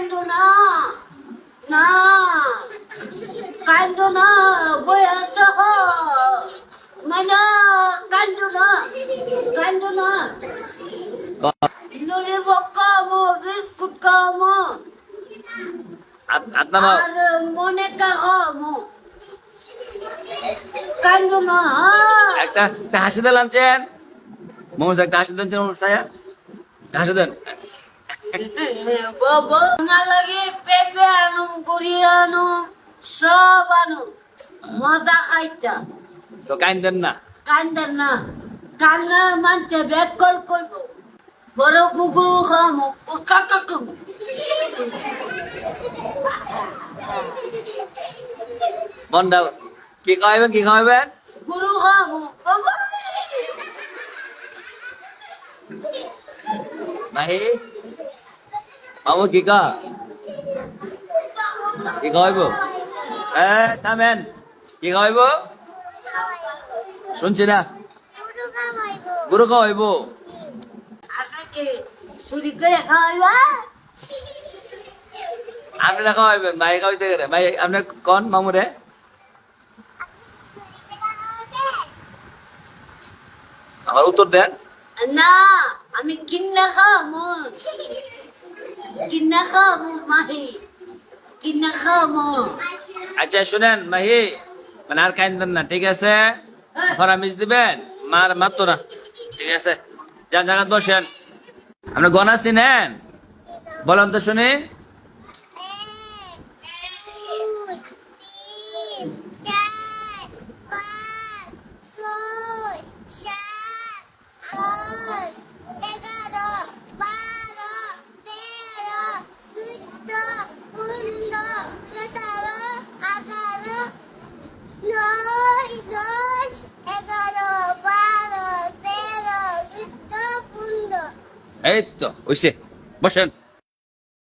কান্দো না না। কান্দো না বয়া তো মানে কান্দো না কান্দো না। ললিপপ খাব বিস্কুট খাব আর মনে খাব কান্দো না। একটা হাসি দেন আনছেন মোমো একটা হাসি দেন মোমো সায়া। হাসি দেন। বাবা আনো গুড়ি আনো সব আনো মজা খাইতা তো কাইন না। কান্দার না কান্না মানতে ব্যাগ কল করব বড় কুকুরু খামো কাকা খামো বন্ডা কি খাওয়াবেন কি খাওয়াবেন গুরু খামো বাবা মাহি? মামু কি কা খাওয়াইব এ থামেন কি খাওয়াইব শুনছি না গুরু খাওয়াইব খাওয়াইতে গেলে মাই আপনি কন মামু রে আমার উত্তর দেন না আমি কিন্না খামো কিন্না খামো মাহি কিন্না খামো আচ্ছা শুনেন মাহি মানে আর কাইন দেন না ঠিক আছে? এখন আমি দিবেন? মার মারতো না ঠিক আছে? যান জায়গা বসেন। আপনি গনা চিনেন বলেন তো শুনি। এই তো ওইসে বসেন